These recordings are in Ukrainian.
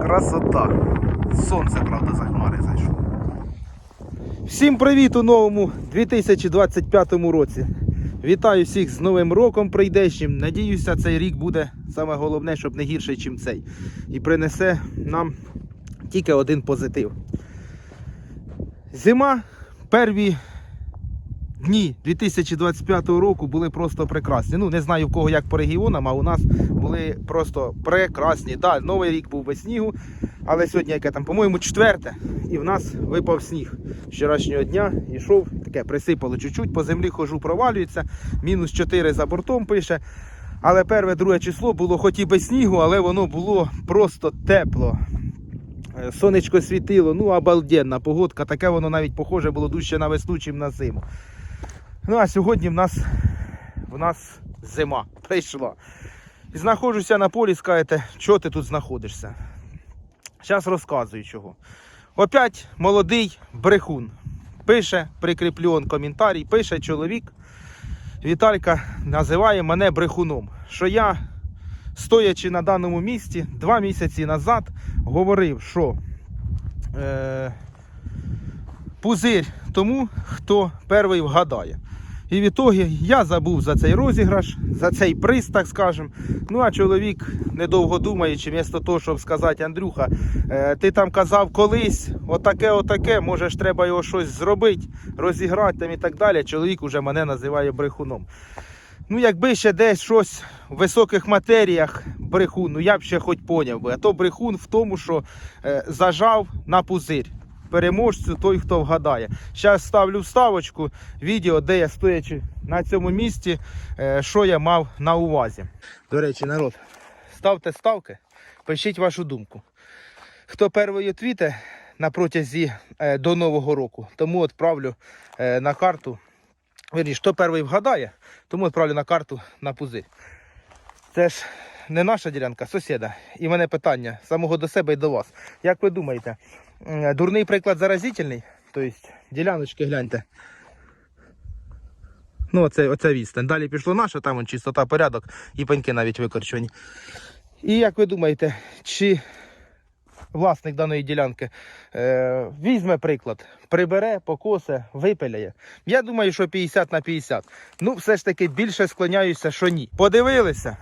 Красота. Сонце, правда, за хмари зайшло. Всім привіт у новому 2025 році. Вітаю всіх з Новим роком прийдешнім. Надіюся, цей рік буде саме головне, щоб не гірший, ніж цей. І принесе нам тільки один позитив. Зима, перві дні 2025 року були просто прекрасні. Ну, не знаю в кого як по регіонам, а у нас були просто прекрасні. Да, Новий рік був без снігу, але сьогодні яке там, по-моєму, четверте, і в нас випав сніг. Вчорашнього дня йшов, таке присипало чуть-чуть, по землі хожу, провалюється, мінус 4 за бортом пише. Але перше, друге число було хоч і без снігу, але воно було просто тепло. Е, Сонечко світило, ну обалденна погодка, таке воно навіть похоже було дужче на весну, чим на зиму. Ну а сьогодні в нас, в нас зима прийшла. Знаходжуся на полі, скажете, чого ти тут знаходишся? Зараз розказую чого. Опять молодий брехун. Пише, прикріплю коментарій, пише чоловік. Віталька називає мене брехуном. Що я, стоячи на даному місці, два місяці назад говорив, що е, пузир тому, хто перший вгадає. І в ітогі я забув за цей розіграш, за цей приз, так скажем. Ну а чоловік, недовго думаючи, вмісто того, щоб сказати, Андрюха, е, ти там казав колись, отаке, отаке, може ж треба його щось зробити, розіграти там і так далі. Чоловік уже мене називає брехуном. Ну, якби ще десь щось в високих матеріях брехун, ну я б ще хоч поняв би. А то брехун в тому, що е, зажав на пузир. Переможцю той, хто вгадає. Зараз ставлю вставочку, відео, де я стоячи на цьому місці, е, що я мав на увазі. До речі, народ, ставте ставки, пишіть вашу думку. Хто перший твіте на протязі е, до Нового року, тому відправлю е, на карту. Вірніше, хто перший вгадає, тому відправлю на карту на пузир. Це ж не наша ділянка, сусіда. І в мене питання самого до себе і до вас. Як ви думаєте, дурний приклад заразительний? Тобто, діляночки гляньте. Ну, оце, оце відстань. Далі пішло наше, там чистота, порядок і пеньки навіть викорчені. І як ви думаєте, чи власник даної ділянки е, візьме приклад, прибере, покосе, випиляє? Я думаю, що 50 на 50. Ну, все ж таки більше склоняюся, що ні. Подивилися?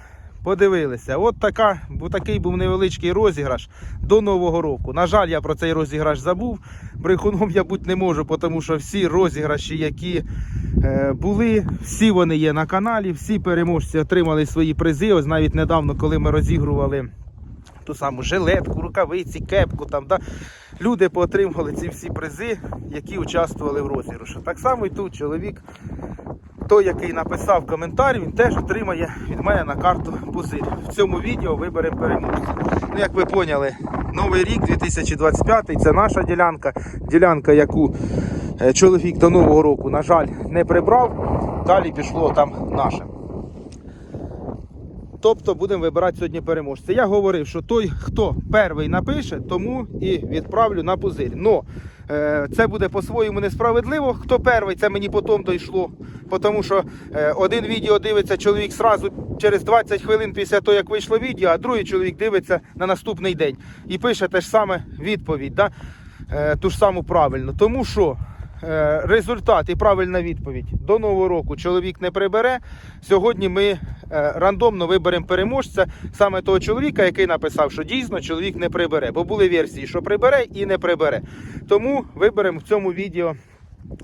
Подивилися. От така, такий був невеличкий розіграш до Нового року. На жаль, я про цей розіграш забув. Брехуном я бути не можу, тому що всі розіграші, які е, були, всі вони є на каналі, всі переможці отримали свої призи. Ось навіть недавно, коли ми розігрували ту саму жилетку, рукавиці, кепку. Там, да, люди поотримували ці всі призи, які участвували в розіграші. Так само і тут чоловік той, який написав коментар, він теж отримає від мене на карту пузир. В цьому відео виберемо переможця. Ну, як ви поняли, новий рік 2025 це наша ділянка. Ділянка, яку е, чоловік до Нового року, на жаль, не прибрав. Далі пішло там наше. Тобто будемо вибирати сьогодні переможця. Я говорив, що той, хто перший напише, тому і відправлю на пузир. Но е, це буде по-своєму несправедливо. Хто перший, це мені потім дійшло. Тому що е, один відео дивиться чоловік сразу через 20 хвилин після того, як вийшло відео, а другий чоловік дивиться на наступний день і пише те ж саме відповідь. Да? Е, ту ж саму правильно. Тому що результат і правильна відповідь до нового року чоловік не прибере. Сьогодні ми е, рандомно виберемо переможця саме того чоловіка, який написав, що дійсно чоловік не прибере. Бо були версії, що прибере і не прибере. Тому виберемо в цьому відео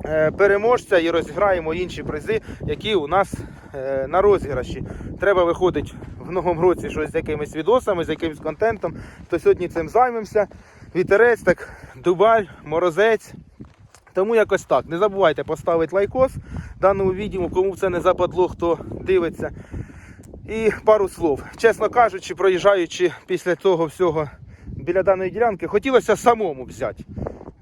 е, переможця і розіграємо інші призи, які у нас е, на розіграші. Треба виходить в новому році щось з якимись відосами, з якимось контентом. То сьогодні цим займемося. Вітерець, так, дубаль, морозець. Тому якось так. Не забувайте поставити лайкос даному відео, кому це не западло, хто дивиться. І пару слов. Чесно кажучи, проїжджаючи після цього всього біля даної ділянки, хотілося самому взяти.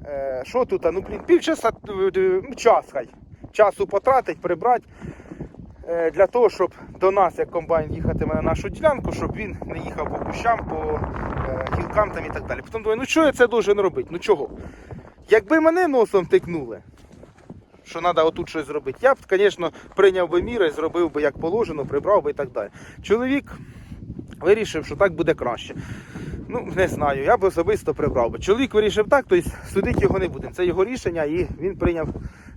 Е, Що тут? Ну, блін, півчаса, е, ну, час хай. Часу потратить, прибрати. е, Для того, щоб до нас, як комбайн, їхатиме на нашу ділянку, щоб він не їхав по кущам, по гілкам там і так далі. Потім думаю, ну що я це должен робити? Ну чого? Якби мене носом тикнули, що треба отут щось зробити, я б, звісно, прийняв би міри, зробив би як положено, прибрав би і так далі. Чоловік вирішив, що так буде краще. Ну, не знаю, я б особисто прибрав би. Чоловік вирішив так, тобто судити його не будемо. Це його рішення і він прийняв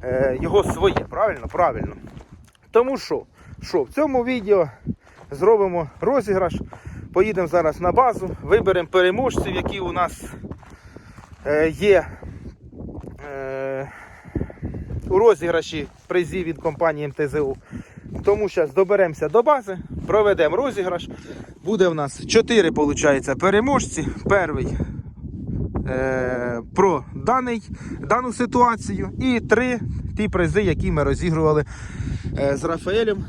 е, його своє. Правильно? Правильно. Тому що, що в цьому відео зробимо розіграш. Поїдемо зараз на базу, виберемо переможців, які у нас е, є у розіграші призів від компанії МТЗУ. Тому зараз доберемося до бази, проведемо розіграш. Буде в нас 4 виходить, переможці. Перший е, про даний, дану ситуацію і три ті призи, які ми розігрували е, з Рафаелем,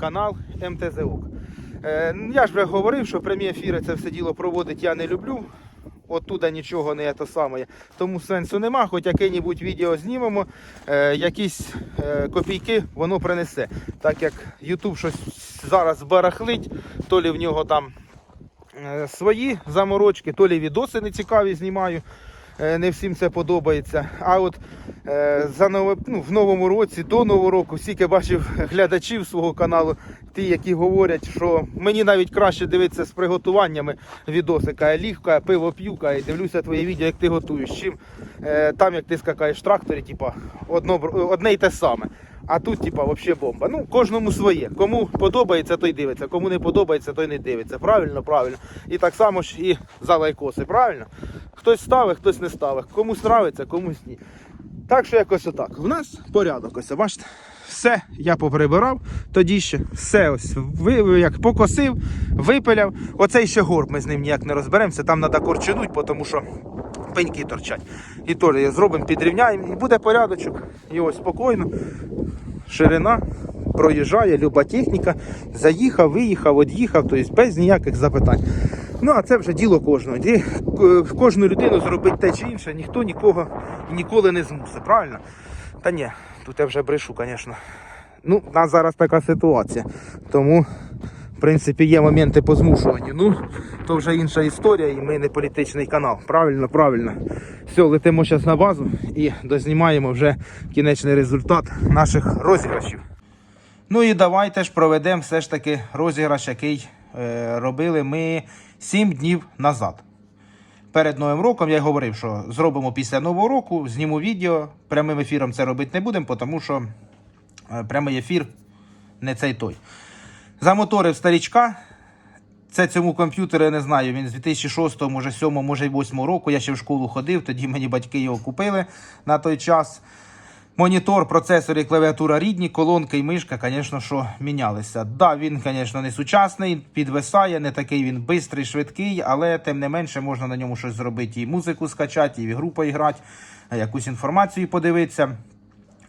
канал МТЗУ. Е, я ж вже говорив, що прямі ефіри це все діло проводить я не люблю. Оттуда нічого не те саме. Тому сенсу нема, хоч яке-небудь відео знімемо, е, якісь е, копійки воно принесе. Так як YouTube щось зараз барахлить, то лі в нього там е, свої заморочки, то лі відоси нецікаві знімаю. Е, Не всім це подобається. А от е, за нове, ну, в новому році, до нового року, стільки бачив глядачів свого каналу, ті, які говорять, що мені навіть краще дивитися з приготуваннями відосика. Я лігка, пиво п'юка і дивлюся твоє відео, як ти готуєш. Чим е, там, як ти скакаєш в тракторі, типа, одно, одне й те саме. А тут, типа, взагалі бомба. Ну, кожному своє. Кому подобається, той дивиться. Кому не подобається, той не дивиться. Правильно, правильно. І так само ж і за лайкоси, правильно? Хтось ставить, хтось не ставить. Комусь нравиться, комусь ні. Так що якось отак. В нас порядок ось, бачите. Все я поприбирав тоді ще. Все ось ви, як покосив, випиляв. Оцей ще горб, ми з ним ніяк не розберемося. Там треба корчинуть, тому що пеньки торчать. І теж зробимо, підрівняємо, і буде порядочок. І ось спокійно. Ширина проїжджає, люба техніка. Заїхав, виїхав, од'їхав, тобто без ніяких запитань. Ну, а це вже діло кожного. І е, кожну людину зробити те чи інше, ніхто нікого ніколи не змусить, правильно? Та ні, тут я вже брешу, звісно. Ну, у нас зараз така ситуація. Тому, принципі, є моменти по змушуванню. Ну, то вже інша історія, і ми не політичний канал. Правильно, правильно. Все, летимо зараз на базу і дознімаємо вже кінечний результат наших розіграшів. Ну і давайте ж проведемо все ж таки розіграш, який е, робили ми 7 днів назад. Перед Новим роком я говорив, що зробимо після Нового року, зніму відео. Прямим ефіром це робити не будемо, тому що е, прямий ефір не цей той. Замоторив старічка. Це цьому комп'ютеру я не знаю. Він з 2006, може 7, може 8 року. Я ще в школу ходив, тоді мені батьки його купили на той час. Монітор, процесор і клавіатура рідні, колонка і мишка, звісно, що мінялися. Да, він, звісно, не сучасний, підвисає, не такий він бистрий, швидкий, але тим не менше можна на ньому щось зробити. І музику скачати, і в ігру поіграти, якусь інформацію подивитися.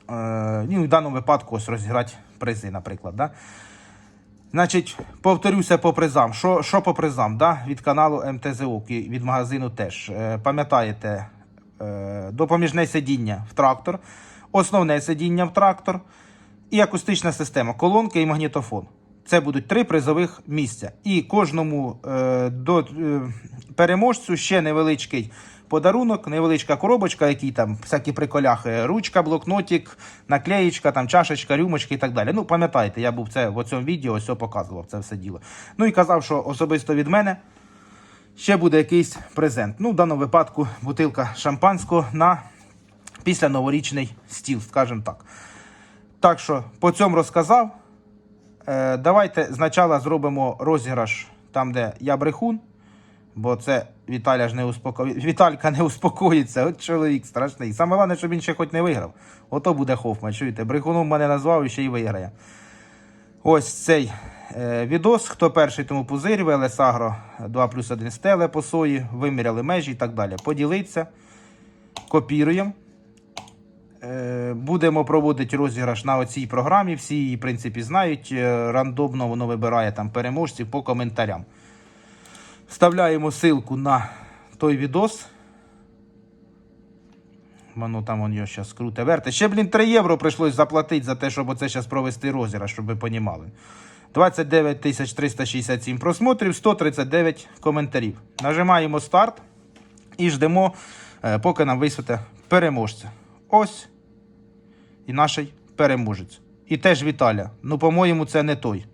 Е, ну, в даному випадку ось розіграти призи, наприклад. Да? Значить, повторюся по призам. Що, що по призам? Да? Від каналу МТЗО від магазину теж. Е, пам'ятаєте, е, допоміжне сидіння в трактор, основне сидіння в трактор і акустична система, колонки і магнітофон. Це будуть три призових місця. І кожному е, до е, переможцю ще невеличкий подарунок, невеличка коробочка, які там всякі приколяхи, ручка, блокнотик, наклеєчка, там чашечка, рюмочки і так далі. Ну, пам'ятаєте, я був це в цьому відео, ось показував це все діло. Ну і казав, що особисто від мене ще буде якийсь презент. Ну, в даному випадку бутилка шампанського на після новорічний стіл, скажімо так. Так що по цьому розказав. Е, давайте спочатку зробимо розіграш там, де я брехун. Бо це Віталя ж не успоко... Віталька не успокоїться. От чоловік страшний. Саме головне, щоб він ще хоч не виграв. Ото буде Хофман. Чуєте, брехуном мене назвав і ще й виграє. Ось цей е, відос. Хто перший тому пузир, ВЛС 2 плюс 1 стеле по сої, виміряли межі і так далі. Поділиться, копіруємо. Е, Будемо проводити розіграш на оцій програмі. Всі її, в принципі, знають. Е, Рандомно воно вибирає там переможців по коментарям. Вставляємо ссылку на той відос. Воно там он його зараз круте верте. Ще, блін, 3 євро прийшлось заплатити за те, щоб оце зараз провести розіграш, щоб ви понімали. 29 367 просмотрів, 139 коментарів. Нажимаємо старт і ждемо, е, поки нам висвіте переможця. Ось і наш переможець. І теж Віталя. Ну, по-моєму, це не той.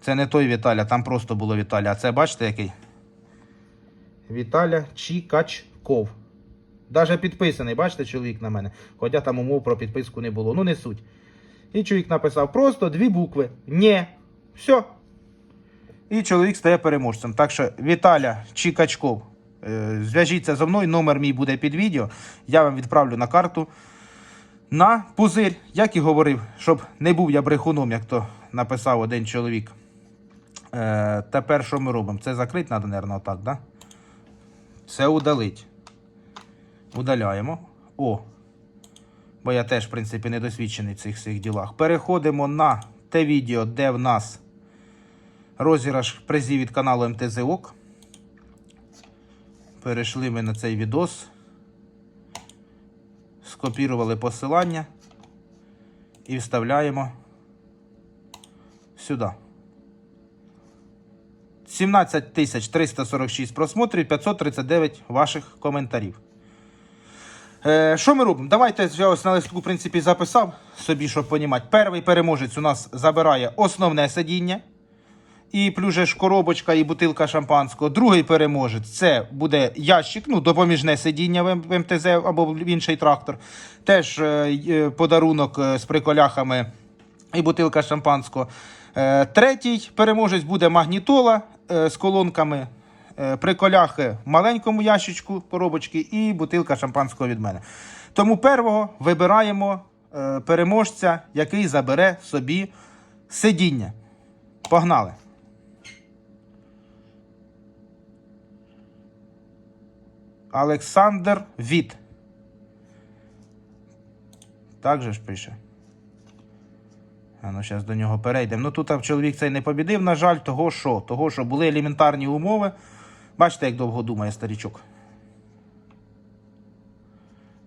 Це не той Віталя, там просто було Віталя. А це бачите який? Віталя Чікачков. Даже підписаний, бачите, чоловік на мене. Хоча там умов про підписку не було. Ну не суть. І чоловік написав просто дві букви. Нє. Все. І чоловік стає переможцем. Так що Віталя Чікачков. е, Зв'яжіться зі мною, номер мій буде під відео. Я вам відправлю на карту на пузир, як і говорив, щоб не був я брехуном, як то написав один чоловік. Е, тепер що ми робимо? Це закрити треба, мабуть, отак, да? Це удалить. Удаляємо. О. Бо я теж, в принципі, не досвідчений в цих всіх ділах. Переходимо на те відео, де в нас розіграш призів від каналу МТЗ ОК. Перейшли ми на цей відос. Скопірували посилання і вставляємо сюди. 17 346 просмотрів, 539 ваших коментарів. Е, що ми робимо? Давайте я ось на листку, в принципі, записав собі, щоб понімати. Перший переможець у нас забирає основне сидіння. І плюс ж коробочка і бутилка шампанського. Другий переможець це буде ящик, ну, допоміжне сидіння в МТЗ або в інший трактор. Теж е, подарунок е, з приколяхами і бутилка шампанського. Е, Третій переможець буде магнітола е, з колонками, е, приколяхи в маленькому ящичку коробочки і бутилка шампанського від мене. Тому первого вибираємо е, переможця, який забере собі сидіння. Погнали! Олександр Віт. Так же ж пише. А ну, зараз до нього перейдемо. Ну тут чоловік цей не побідив, на жаль, того що? Того, що були елементарні умови. Бачите, як довго думає старічок.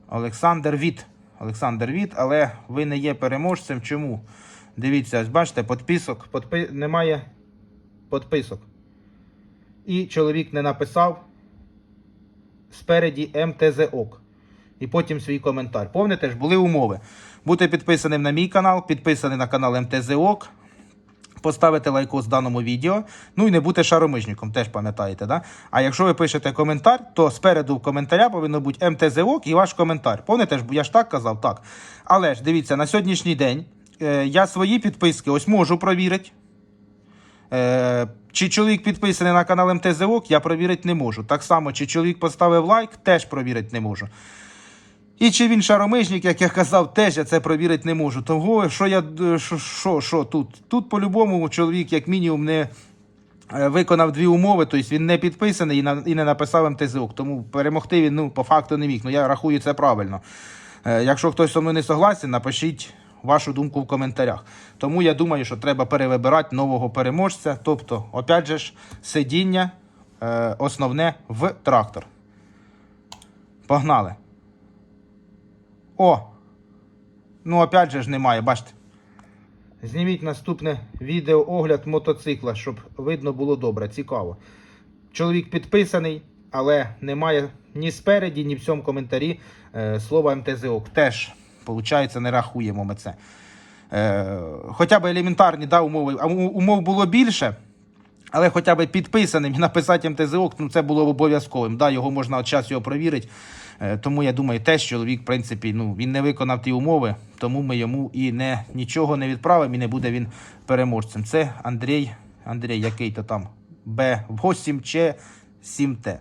Олександр Віт. Олександр Віт, але ви не є переможцем. Чому? Дивіться, ось бачите, подписок. Подпи... Немає подписок. І чоловік не написав спереді МТЗ ОК. І потім свій коментар. Помните ж, були умови. Бути підписаним на мій канал, підписаний на канал МТЗ ОК, поставити лайкос даному відео, ну і не бути шаромижником, теж пам'ятаєте, да? А якщо ви пишете коментар, то спереду коментаря повинно бути МТЗ ОК і ваш коментар. Помните я ж так казав? Так. Але ж дивіться, на сьогоднішній день е, я свої підписки ось можу провірити. Е, чи чоловік підписаний на канал МТЗ ОК, я провірити не можу. Так само, чи чоловік поставив лайк, теж провірити не можу. І чи він шаромижник, як я казав, теж я це провірити не можу. Того, що я що, що, що тут? Тут по-любому чоловік, як мінімум, не е, виконав дві умови, тобто він не підписаний і, на, і не написав МТЗОК. Тому перемогти він ну, по факту не міг. Ну я рахую це правильно. Е, якщо хтось зі мною не согласен, напишіть вашу думку в коментарях. Тому я думаю, що треба перевибирати нового переможця. Тобто, опять же ж, сидіння е, основне в трактор. Погнали. О! Ну, опять же ж немає, бачите. Зніміть наступне відео огляд мотоцикла, щоб видно було добре, цікаво. Чоловік підписаний, але немає ні спереді, ні в цьому коментарі е, слова МТЗОК. Теж, виходить, не рахуємо ми це. Е, хоча б елементарні да, умови. Умов було більше. Але хоча б підписаним і написати МТЗОК, ну це було б обов'язковим. Да, його можна от час його провірити. Е, Тому я думаю, теж чоловік, в принципі, ну, він не виконав ті умови, тому ми йому і не, нічого не відправимо, і не буде він переможцем. Це Андрій, Андрій, який то там Б8 чи 7Т.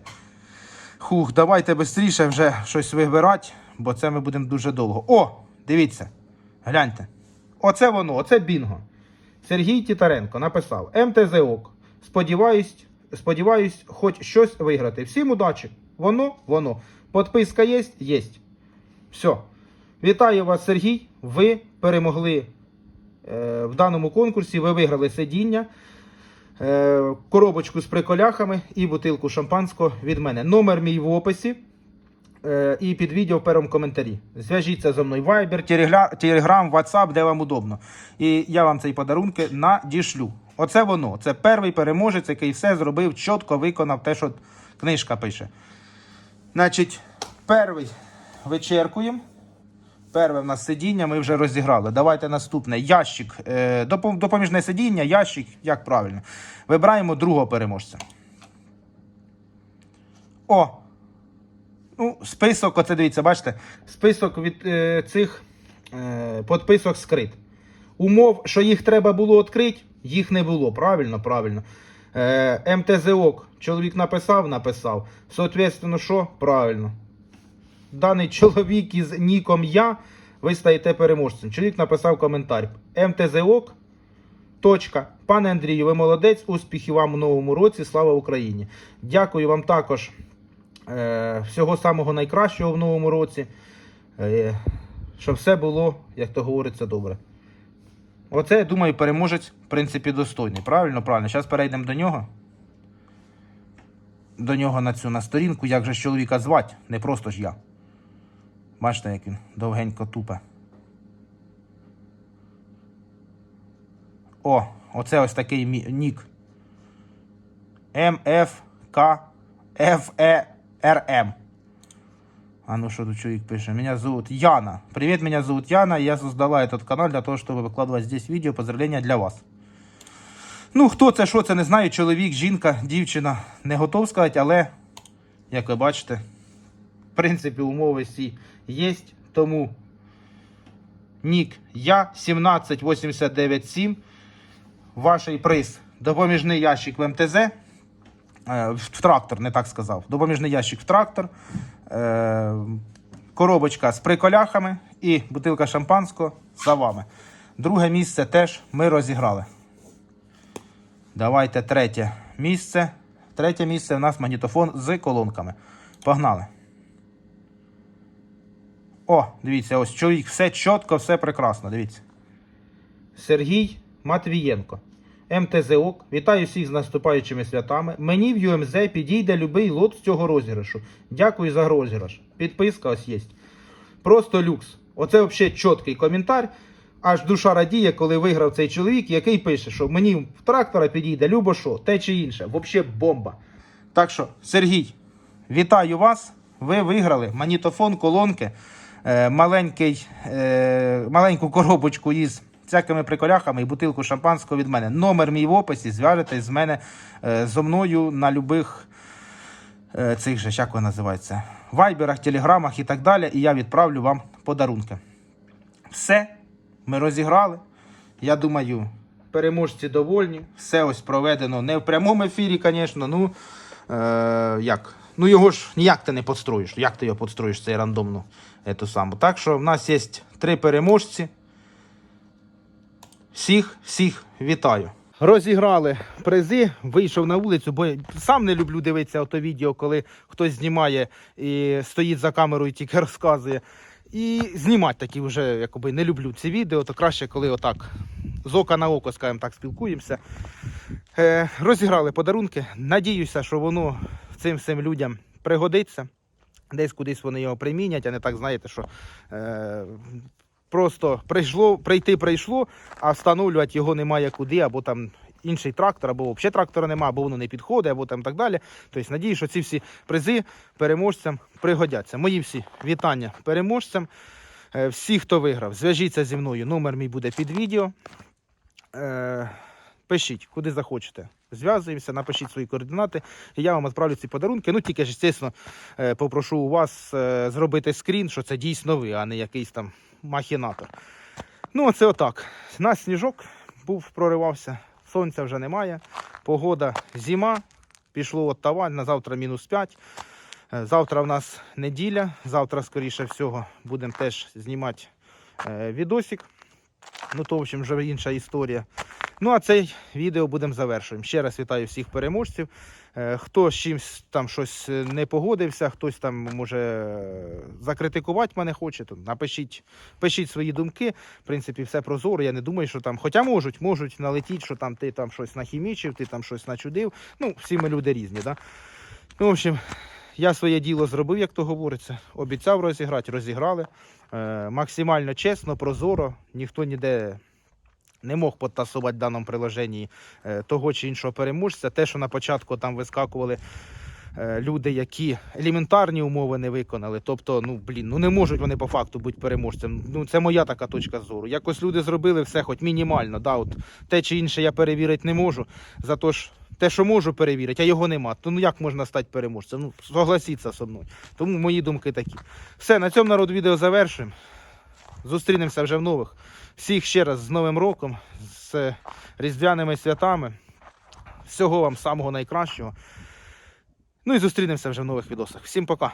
Хух, давайте швидше вже щось вибирати, бо це ми будемо дуже довго. О, дивіться, гляньте. Оце воно, оце бінго. Сергій Тітаренко написав МТЗОК. Сподіваюсь, сподіваюсь, хоч щось виграти. Всім удачі. Воно, воно. Подписка є? Є. Все. Вітаю вас, Сергій. Ви перемогли е, в даному конкурсі. Ви виграли сидіння, е, коробочку з приколяхами і бутилку шампанського від мене. Номер мій в описі. Е, і під відео в першому коментарі. Зв'яжіться зі мною Viber, Telegram, WhatsApp, де вам удобно. І я вам цей подарунки надішлю. Оце воно. Це перший переможець, який все зробив, чітко виконав те, що книжка пише. Значить, перший вичеркуємо. Перше в нас сидіння ми вже розіграли. Давайте наступне. Ящик. Е, допоміжне сидіння, ящик, як правильно. Вибираємо другого переможця. О! Ну, список, оце дивіться, бачите? Список від е, цих е, подписок скрит. Умов, що їх треба було відкрити, їх не було. Правильно, правильно. Е, МТЗОК. Чоловік написав, написав. Соответственно, що? Правильно. Даний чоловік із ніком я, ви стаєте переможцем. Чоловік написав коментар. МТЗОК. Точка. Пане Андрію, ви молодець. Успіхів вам у новому році. Слава Україні! Дякую вам також. Е, всього самого найкращого в новому році. Е, щоб все було, як то говориться, добре. Оце, я думаю, переможець, в принципі, достойний. Правильно, правильно. Зараз перейдемо до нього. До нього на цю на сторінку, як же ж чоловіка звати, не просто ж я. Бачите, як він довгенько тупе. О, оце ось такий нік. МФК ФЕРМ. А ну что тут человек пишет? Меня зовут Яна. Привет, меня зовут Яна. Я создала этот канал для того, чтобы выкладывать здесь видео. Поздравления для вас. Ну, хто це, що це, не знаю. Чоловік, жінка, дівчина. Не готов сказати, але, як ви бачите, в принципі, умови всі є. Тому нік я 17897. Ваш приз. Допоміжний ящик в МТЗ. Е, в трактор, не так сказав. Допоміжний ящик в трактор, е, коробочка з приколяхами і бутилка шампанського за вами. Друге місце теж ми розіграли. Давайте третє місце. Третє місце у нас магнітофон з колонками. Погнали. О, дивіться, ось чоловік, все чітко, все прекрасно. Дивіться. Сергій Матвієнко. МТЗОК. Вітаю всіх з наступаючими святами. Мені в ЮМЗ підійде любий лот з цього розіграшу. Дякую за розіграш. Підписка ось є. Просто люкс. Оце взагалі чіткий коментар. Аж душа радіє, коли виграв цей чоловік, який пише, що мені в трактора підійде любо що, те чи інше. Взагалі бомба. Так що, Сергій, вітаю вас. Ви виграли магнітофон, колонки, е, маленький, е, маленьку коробочку із всякими приколяхами і бутилку шампанського від мене. Номер мій в описі, зв'яжетесь з мене е, зо мною на любих е, цих же, як воно називається, вайберах, телеграмах і так далі. І я відправлю вам подарунки. Все, ми розіграли. Я думаю, переможці довольні. Все ось проведено не в прямому ефірі, звісно. Ну, е, як? Ну його ж ніяк ти не подстроїш. Як ти його подстроїш, цей саму. Так що в нас є три переможці. Всіх, всіх вітаю. Розіграли призи, вийшов на вулицю, бо сам не люблю дивитися ото відео, коли хтось знімає і стоїть за камерою і тільки розказує. І знімати такі вже якоби не люблю ці відео, то краще, коли отак з ока на око, скажімо так, спілкуємося. Е, розіграли подарунки. Надіюся, що воно цим всім людям пригодиться. Десь кудись вони його примінять, а не так знаєте, що е, просто прийшло, прийти прийшло, а встановлювати його немає куди, або там інший трактор, або взагалі трактора немає, або воно не підходить, або там так далі. Тобто надію, що ці всі призи переможцям пригодяться. Мої всі вітання переможцям. Е, Всі, хто виграв, зв'яжіться зі мною. Номер мій буде під відео. Е, Пишіть, куди захочете. Зв'язуємося, напишіть свої координати, і я вам відправлю ці подарунки. Ну, тільки ж, звісно, е, попрошу у вас зробити скрін, що це дійсно ви, а не якийсь там махінатор. Ну, оце отак. На сніжок був, проривався, сонця вже немає. Погода зима, пішло от таваль, на завтра мінус 5. Е, Завтра в нас неділя. Завтра, скоріше всього, будемо теж знімати е, відосик. Ну, то, в общем, вже інша історія. Ну, а цей відео будемо завершуємо. Ще раз вітаю всіх переможців. Е, Хто з чимось там щось е, не погодився, хтось там може е, закритикувати мене хоче, то напишіть, пишіть свої думки. В принципі, все прозоро. Я не думаю, що там, хоча можуть, можуть налетіти, що там ти там щось нахімічив, ти там щось начудив. Ну, всі ми люди різні, да? Ну, в общем, я своє діло зробив, як то говориться. Обіцяв розіграти, розіграли. Максимально чесно, прозоро, ніхто ніде не мог підтасувати в даному приложенні е, того чи іншого переможця. Те, що на початку там вискакували е, люди, які елементарні умови не виконали. Тобто, ну блін, ну не можуть вони по факту бути переможцем. Ну це моя така точка зору. Якось люди зробили все, хоч мінімально. Да, от те чи інше я перевірити не можу. Зато ж те, що можу перевірити, а його нема. То ну як можна стати переможцем? Ну, согласіться зі мною. Тому мої думки такі. Все, на цьому народ відео завершуємо. Зустрінемося вже в нових. Всіх ще раз з Новим роком, з Різдвяними святами. Всього вам самого найкращого. Ну і зустрінемося вже в нових відосах. Всім пока!